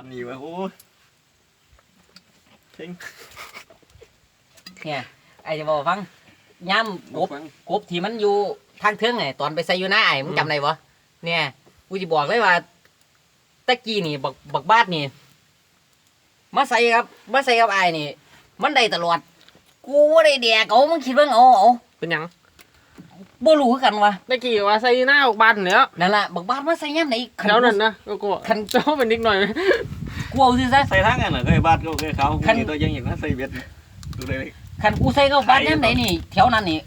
อนนี้วะโอ้ยเพ่งเนี่ยไอ้จะบอกฟังย่ำกบฟังกบที่มันอยู่ทางเทิงไงตอนไปใส่อยู่หน้าไอ้มึงจำได้ปะเนี่ยกูจะบอกเลยว่าตะกี้นี่บักบักบาดนี่มาใส่ครับมาใส่กับไอ้นี่ มันได้ตลอด กูบ่ได้แดกเอามึงคิดว่าเอาเอาเป็นหยัง บ่รู้คือกันวะได้กี่ว่าใส่หน้าออกบ้านแล้วนั่นล่ะบักบาดมาใส่ย่ำไหนคัแถวนั้นนะก็กลัวคัน เจ้าเป็นนิดหน่อยไหมกูเอาซื่อซะ ใส่ทั้งกันเหรอเคยบาดก็เคยเขาคัน มีตัวยังอย่างนั้นใส่เบ็ดดูเลย คันกูใส่กับบาดย่ำไหนนี่แถวนั้นนี่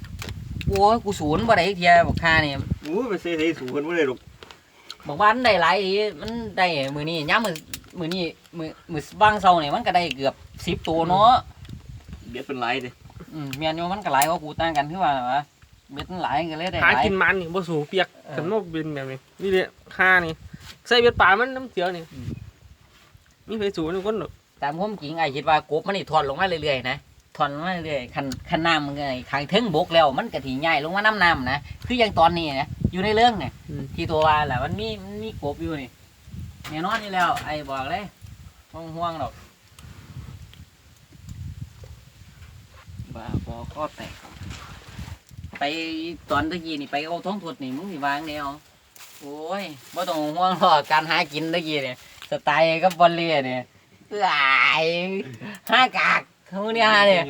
โอ้ยกูศูนย์บ่ได้เทียบักคานี่โอ้ยไปใส่ใส่สูงคนไม่ได้หรอกบอกว่ามันได้หลายอีมันได้มือนี้ย้ำมือมือนี้มือมือบางเซาเนี่ยมันก็ได้เกือบสิบตัวเนาะ เบ็ดเป็นไรเด้อืมเมียนโยมันก็หลายกว่ากูต่างกันคือว่าว่า เบ็ดมันหลายก็เลยได้หหาลายกินมันนี่บ่สูงเปียกเออกันโมกบินแบบนี้นี่เลยค่านี่ใส่เบ็ดป่ามันน้ำเสียวนี่อืมมีไฟสูงนี่คนหรอกตามความจริงไอ้คิดว่ากบมันนี่ถอนลงมาเรื่อยๆนะถอนลงมาเรื่อยๆคันคันน้ำมันไงขางเทิงบกแล้ว มันกะถีใหญ่ลงมาน้ำน้ำนะคืออย่างตอนนี้นะอยู่ในเรื่องเนี่ยที่ตัวว่าแหละมันมีมันมีกบอยู่นี่แน่นอนอยู่แล้ว ไอ้บอกเลยไม่ต้องห่วงหรอกบ้าพอข้อแตก ไปตอนตะกี้นี่ไปเอาท้องถดนี่มึงสิวางแนวโอ้ยบ่ต้องห่วงหรอกการหากินตะกี้เนี่ยสไตล์กับบอลเลียเนี่ยเอ้ยห้ากากเขาเนี่ยเนี่ย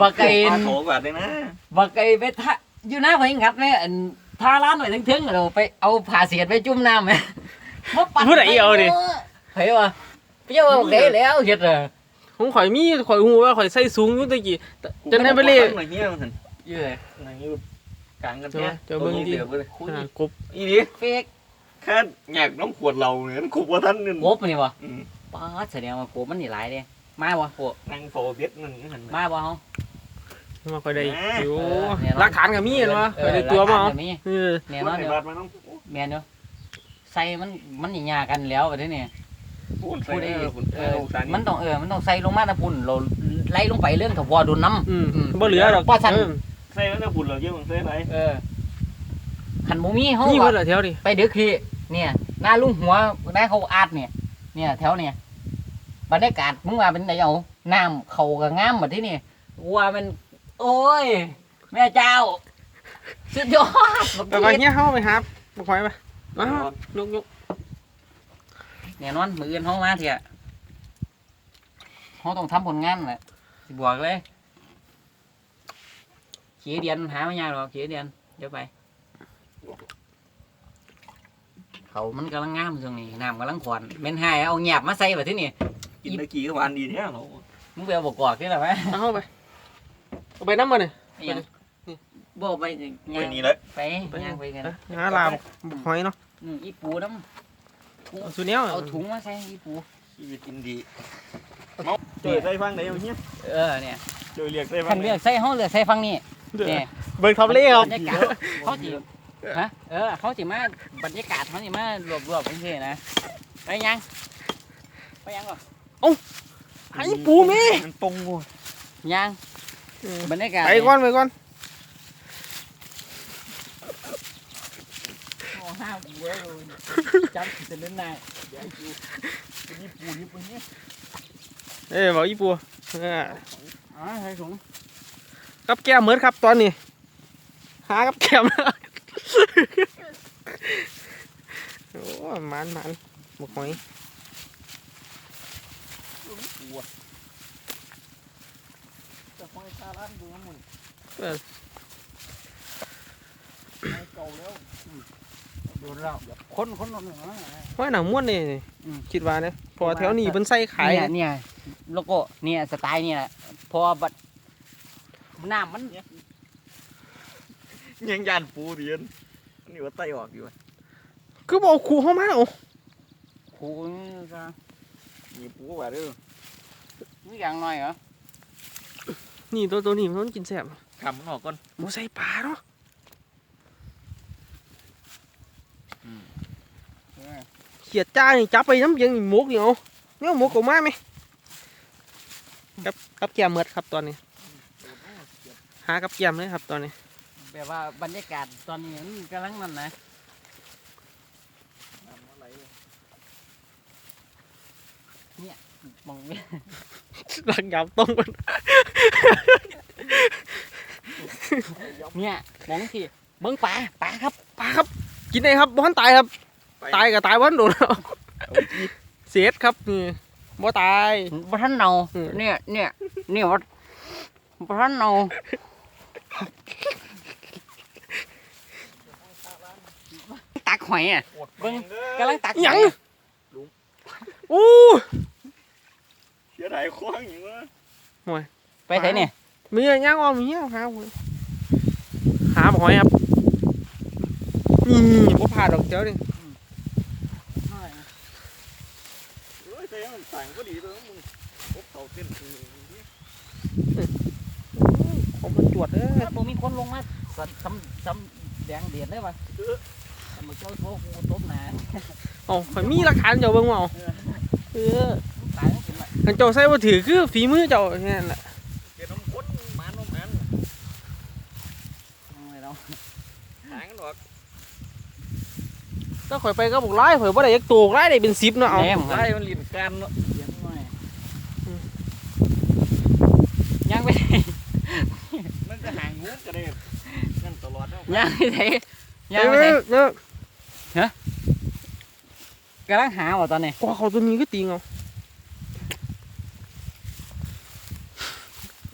บักไก่ปลาโถกว่าเลยนะบักไอ้ไปทะอยู่หน้าไฟงัดแม่อันทาร้านไว้ถึงๆเราไปเอาผ้าเสียดไปจุ่มน้ำไหมมาปัดผู้ใดเอาดิเฮ้ยวะพี่เจ้าบอกได้แล้วเฮ็ดเหรอผมข่อยมีข่อยหูว่าข่อยใส่สูงอยู่ตะกี้จนได้ไปเลยหน่อยเงี้ยมันเย้ยหน่อยอยู่ กลางกันเดี๋ยวเนี่ยเดี๋ยวเบิ่งดิเดี๋ยวเบิ่งคุยขนาดกบอีนี่เฟกแค่แงกน้ำขวดเราเนี่ยมันขุบว่าท่านนึงงบนี่วะอืมป้าดแสดงว่าโกบมันนี่หลายเด้มาวะโกนั่งโฟเบ็ดนั่นนี่หันมาวะเฮามาข่อยได้แหมอยู่เออแน่นอนหลักฐานกับมีเห็นปะข่อยได้ตัวมาเอเอาอมีเออแน่นอนในเดี๋ยวบาดมาน้องแม่นเดี๋ยวใส่มันมันนี่ยากกันแล้วแบบนี้เนี่ยพูดใส่พูดได้เออคุณเอเอออสารมันต้องเออมันต้องใส่ลงมาตะพุ่นเราไล่ลงไปเรื่องกับวอดุนน้ำ อืมอืมบ่เหลือหรอกว่าซั่นเออ ใส่แล้วจะฝุ่นเราเยอะมันใส่ไรเออขันบ่มีเฮานี่อะเพิ่นเหรอแถวดิไปดึกคือเนี่ย หน้าลุงหัวหน้าเขาอาดเนี่ย เนี่ยแถวเนี่ยบรรยากาศมึงว่าเป็นไงเอาน้ำเขาก็งามหมดที่นี่ว่ามัน โอ้ย แม่เจ้า สุดยอดไปไปเงี้ยเข้าไปครับบ่ข่อยไปมายกยกแน่นอนมืออื่นเขามาเถอะเขาต้องทำผลงานแหละสิบอกเลยเขียเดียนหาไม่ยากหรอกเขียเดียนเดี๋ยวไป เขามันกำลังงามช่วงนี้น้ำกำลังขวานเป็นไห้เอาแงบมาใส่แบบที่นี่กินตะกี้ก็หวานดีเนี่ยเรามึงไปเอาบกกอกที่ไหนไหมเอาเข้าไปเอาไปน้ำมันนี่ไปยังบ่ไปไปย่างนี่เลยไปย่างไปกันหาลาบหอยเนาะอืมอีปูน้ำถุงเอาสุดเนี้ยเอาถุงมาใส่อีปูชีวิตกินดีเมาเจอใส่ฟังไหนเอาเนี้ยเออเนี่ยเจอเรียกใส่ฟัคังนไหนเลือกใส่ห้องเลือกใส่ฟังนี่ เนี่ยเบิ่งทับเล่ครับ บรรยากาศเขาจีฮะเออเขาจีมาบรรยากาศเขาจีมารวบรวบๆเพื่อนๆนะไปยังไปยังก่อนไอ้ปูแม่มันปงกูยังบรรยากาศไปก่อนไปก่อนโอ้ห้าเว้ยจำจะเล่นนายเดี๋ยวกูนี่ปูนี่ปูนี่เอ้ยบอกอีปูเอออ๋อใส่ถุง กับแก้มเหมือนครับ ตอนนี้ หากับแก้มแล้วโอ้มันมันบกหอยจะคอยตาล้านดูน้ำมันเออเก่าแล้วโดนแล้วคนคนนอนหนึ่งว่าหนังม้วนนี่อืมคิดว่าเนี่ยเพอแถวนี้เป็นไส้ขายเนี่ยเนี่ยโลโก้เนี่ยสไตล์เนี่ยพอบัด น้ำมันยังยานปูเดียนนี่ว่าไตออกอยู่วะคือบอกครูเข้ามาเอาคูนี่จะมีปูว่าเด้อมีอย่างหน่อยเหรอนี่ตัวตัวนี้มันกินแซ่บคำมันออกก่อนหมูใส่ปลาเนาะเขียดจ้านี่จับไปน้ำเยียงนี่หมกนี่เอาเนี่ยหมกออกมาไหมกับกับแก้มเหมือดครับตอนนี้ หากับแก้มเลยครับตอนนี้ แบบว่าบรรยากาศตอนนี้มันกำลังนั่นนะมองเนี่ยหลังยาวตรงมันเนี่ยมองสิเบิ้งปลาปลาครับปลาครับ กินได้ครับบ้านตายครับ ตายกับตายบ้านโดนแล้วเสียดครับนี่บ่ตายบ่ทันเนาอืมเนี่ยเนี่ยเนี่ยว่าบ่ทันเนาตัก หอยอะเบิ่งกำลังตักหยังหออู้เสียดายควางอยู่วะไปไสเนี่ยมีอะไรย่างออมมีเงี้ยหาหอยหาบ่หอยครับนี่บ่ผ่าดอกเจ้าดิเฮ้ยแต่ยังมันสั่งก็ดีเลยมึงพบเขาเต้นคือของมันจวดเด้อถ้าบ่มีคนลงมาก็ทำทำแดงเดือดเลยวะทำ มาเจ้าโซ่กูตบหนาเอ๋อข่อยมีหลักฐานเจ้าเบิ่งบ่เอาเออตายทั้งสิ้นละคันเจ้าใส่บ่ถือคือฝีมือเจ้าแค่นั้นแหละเกิดน้ำข้นมันน้ำมันเอาไว้เราหางกันหรอกถ้าข่อยไปก็บอกไล่ข่อยบ่ได้ยักตัวไล่ได้เป็น10เนาะเอาแหนมไล่มันลิ้นกันเนาะเสียงหน่อยอืมยังไปไหนมันจะห่างงูกันเลยนั่นตลอดเนาะยังไปไหนยังเอไปไหนอเออ กำลังหาว่ะตอนนี้กว่าเขาตัวนี้ก็ติงเอา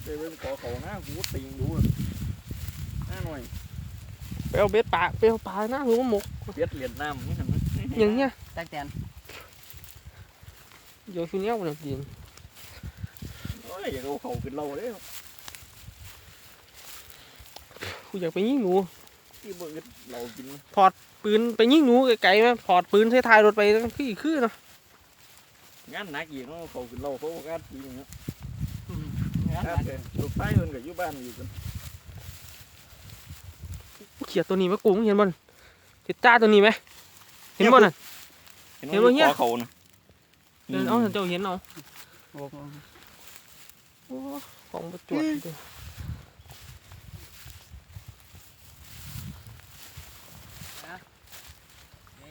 เดี๋ยวเป็นขอเขาหน้าหูติงดูหน้าหน่อยไปเอาเบ็ดปลาไปเอาปลาหน้าหรือว่าหมกเบียดเหรียญน้ำนี่เห็นไหมอย่างเงี้ยตักแตนเดี๋ยวคืนนี้เอาเนี่ยจริงโอ้ยอย่าเอาเขาขึ้นเราเลยกูอยากไปยิงหนู ที่เบิดเรากินปืนไปยิงหนูไกลๆไหมถอดปืนใช้ท้ายรถไปคืออีกคือเนาะงานหนักอีกเนาเขาขึ้นเราเขาการจริงเนาะงานหนักเลยลูกชายเพิ่นก็อยู่บ้านอยู่กันเขียดตัวนี้มากูมึงเห็นบ่นเจ็ดจ้าตัวนี้ไหมเห็นบ่น่ะเห็นบ่เหี้ยขอเขานะเดินเอาเจ้าเห็นเอาโอ้ของประจวดเด้อ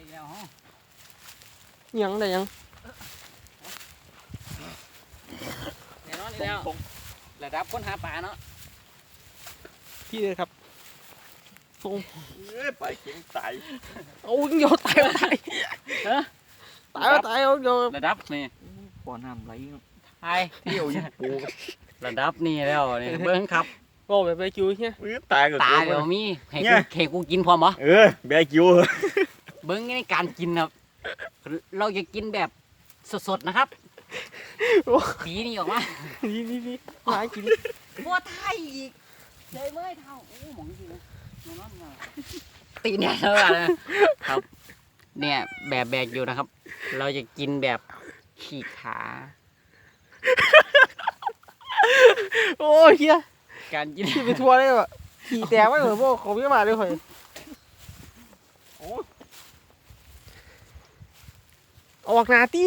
เดี๋ ยวเดี๋ยวฮะยังได้ยังแน่นอนนี่แล้วตรงระดับคนหาปลาเนาะพี่เลยครับส่งๆเอ้ยไปเข็งตายเอาเดี๋ยวตายเอาตายตายเอาตายเอาเดี๋ยวระดับนี่บ่อน้ำไหลเนาะไอ้เที่ยวยิงปูระดับนี่แล้วนี่เบิ้งครับก็ไปไปคิวเนี่ยเอ้ยตายก็ตาเกินเดี๋ยวมามีให้เนี่กูยให้กูกินพร้อมบ่เออแบกิว เบิ้งในการกินครับ เราจะกินแบบสดๆนะครับปีนี้ออกมานี่นี่นี่มากินบัวไทยอีกเลยเมื่อยเท่าโอ้หมองจริงนะนอนนอนตีเนี่ยเท่าไหร่นะครับ เนี่ยแบบแบกอยู่นะครับ เราจะกินแบบขี่ขา โอ้ยเฮียการกินขี่ไปทัวร์เลยว่ะขี่แตกไว้เหมือนพวกเขาไม่มาเลยข่อยโอ้ เอา ออกหนาตี